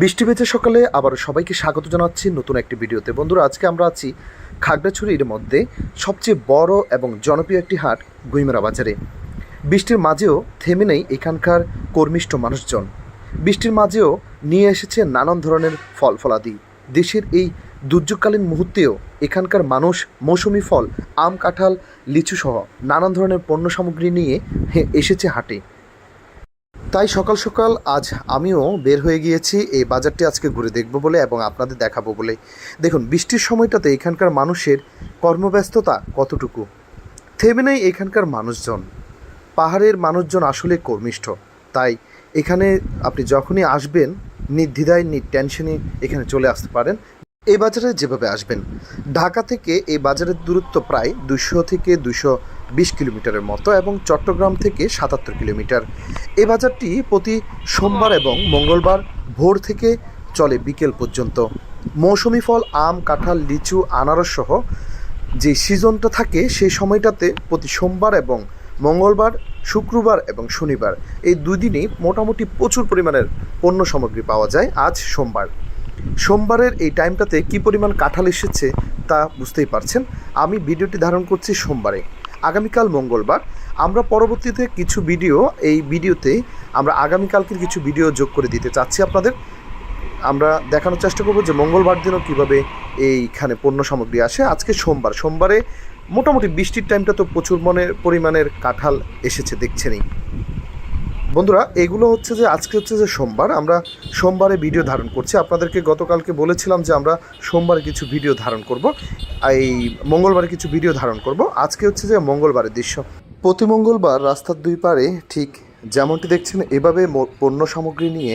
বৃষ্টি বেঁচে সকালে আবার সবাইকে স্বাগত জানাচ্ছি নতুন একটি ভিডিওতে। বন্ধুরা, আজকে আমরা আছি খাগড়াছড়ির মধ্যে সবচেয়ে বড় এবং জনপ্রিয় একটি হাট, গুইমেরা বাজারে। বৃষ্টির মাঝেও থেমে নেই এখানকার কর্মিষ্ঠ মানুষজন। বৃষ্টির মাঝেও নিয়ে এসেছে নানান ধরনের ফল ফলাদি। দেশের এই দুর্যোগকালীন মুহূর্তেও এখানকার মানুষ মৌসুমি ফল, আম, কাঁঠাল লিচু সহ নানান ধরনের পণ্য সামগ্রী নিয়ে এসেছে হাটে। তাই সকাল সকাল আজ আমিও বের হয়ে গিয়েছি। এই বাজারটি আজকে ঘুরে দেখব বলে এবং আপনাদের দেখাবো বলে। দেখুন, বৃষ্টির সময়টাতে এখানকার মানুষের কর্মব্যস্ততা কতটুকু? থেমে নেই এখানকার মানুষজন। পাহাড়ের মানুষজন আসলে কর্মিষ্ঠ। তাই এখানে আপনি যখনই আসবেন, নির্দ্বিধায় টেনশনে এখানে চলে আসতে পারেন। এই বাজারে যেভাবে আসবেন, ঢাকা থেকে এই বাজারের দূরত্ব প্রায় দুশো থেকে দুশো বিশ কিলোমিটারের মতো এবং চট্টগ্রাম থেকে সাতাত্তর কিলোমিটার। এই বাজারটি প্রতি সোমবার এবং মঙ্গলবার ভোর থেকে চলে বিকেল পর্যন্ত। মৌসুমি ফল, আম, কাঁঠাল, লিচু, আনারস সহ যে সিজনটা থাকে সেই সময়টাতে প্রতি সোমবার এবং মঙ্গলবার, শুক্রবার এবং শনিবার এই দুই দিনই মোটামুটি প্রচুর পরিমাণের পণ্য সামগ্রী পাওয়া যায় আজ সোমবার। সোমবারের এই টাইমটাতে কি পরিমাণ কাঁঠাল এসেছে তা বুঝতেই পারছেন। আমি ভিডিওটি ধারণ করছি সোমবারে। আগামীকাল মঙ্গলবার। আমরা পরবর্তীতে কিছু ভিডিও, এই ভিডিওতে আমরা আগামীকালকের কিছু ভিডিও যোগ করে দিতে চাচ্ছি আপনাদের। আমরা দেখানোর চেষ্টা করব যে মঙ্গলবার দিনও কীভাবে এইখানে পণ্য সামগ্রী আসে। আজকে সোমবার। সোমবারে মোটামুটি বৃষ্টির টাইমটা তো প্রচুর মনের পরিমাণের কাঁঠাল এসেছে, দেখছেনই। বন্ধুরা, এগুলো হচ্ছে যে আজকে হচ্ছে যে সোমবার, আমরা সোমবারে ভিডিও ধারণ করছি। আপনাদেরকে গতকালকে বলেছিলাম যে আমরা সোমবারে কিছু ভিডিও ধারণ করব। এই মঙ্গলবারে কিছু ভিডিও ধারণ করব। আজকে হচ্ছে যে মঙ্গলবারের দৃশ্য। প্রতি মঙ্গলবার রাস্তার দুই পারে ঠিক যেমনটি দেখছেন, এভাবে পণ্য সামগ্রী নিয়ে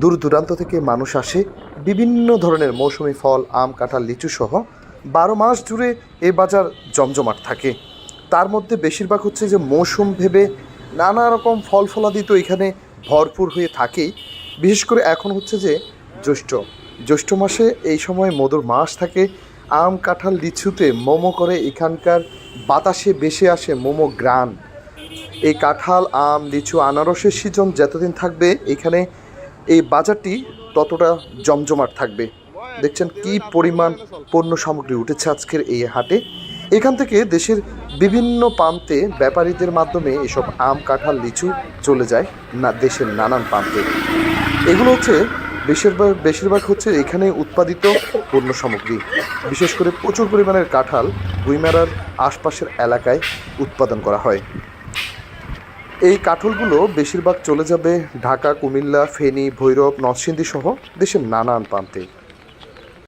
দূর দূরান্ত থেকে মানুষ আসে। বিভিন্ন ধরনের মৌসুমি ফল, আম, কাঁঠাল, লিচু সহ বারো মাস জুড়ে এই বাজার জমজমাট থাকে। তার মধ্যে বেশিরভাগ হচ্ছে যে মৌসুম ভেবে নানা রকম ফল ফলাদি তো এখানে ভরপুর হয়ে থাকেই। বিশেষ করে এখন হচ্ছে যে জ্যৈষ্ঠ। জ্যৈষ্ঠ মাসে এই সময় মধুর মাস থাকে। আম, কাঁঠাল, লিচুতে মোমো করে এখানকার বাতাসে বেশে আসে মোমো গ্রান। এই কাঁঠাল, আম, লিচু, আনারসের সিজন যতদিন থাকবে, এখানে এই বাজারটি ততটা জমজমাট থাকবে। দেখছেন কি পরিমাণ পণ্য সামগ্রী উঠেছে আজকের এই হাটে। এখান থেকে দেশের বিভিন্ন প্রান্তে ব্যাপারীদের মাধ্যমে এসব আম, কাঁঠাল, লিচু চলে যায় না, দেশের নানান প্রান্তে। এগুলো হচ্ছে বেশিরভাগ বেশিরভাগ হচ্ছে এখানে উৎপাদিত পণ্য সামগ্রী। বিশেষ করে প্রচুর পরিমাণের কাঁঠাল গুইমারার আশপাশের এলাকায় উৎপাদন করা হয়। এই কাঠলগুলো বেশিরভাগ চলে যাবে ঢাকা, কুমিল্লা, ফেনী, ভৈরব নরসিংদী সহ দেশের নানান প্রান্তে।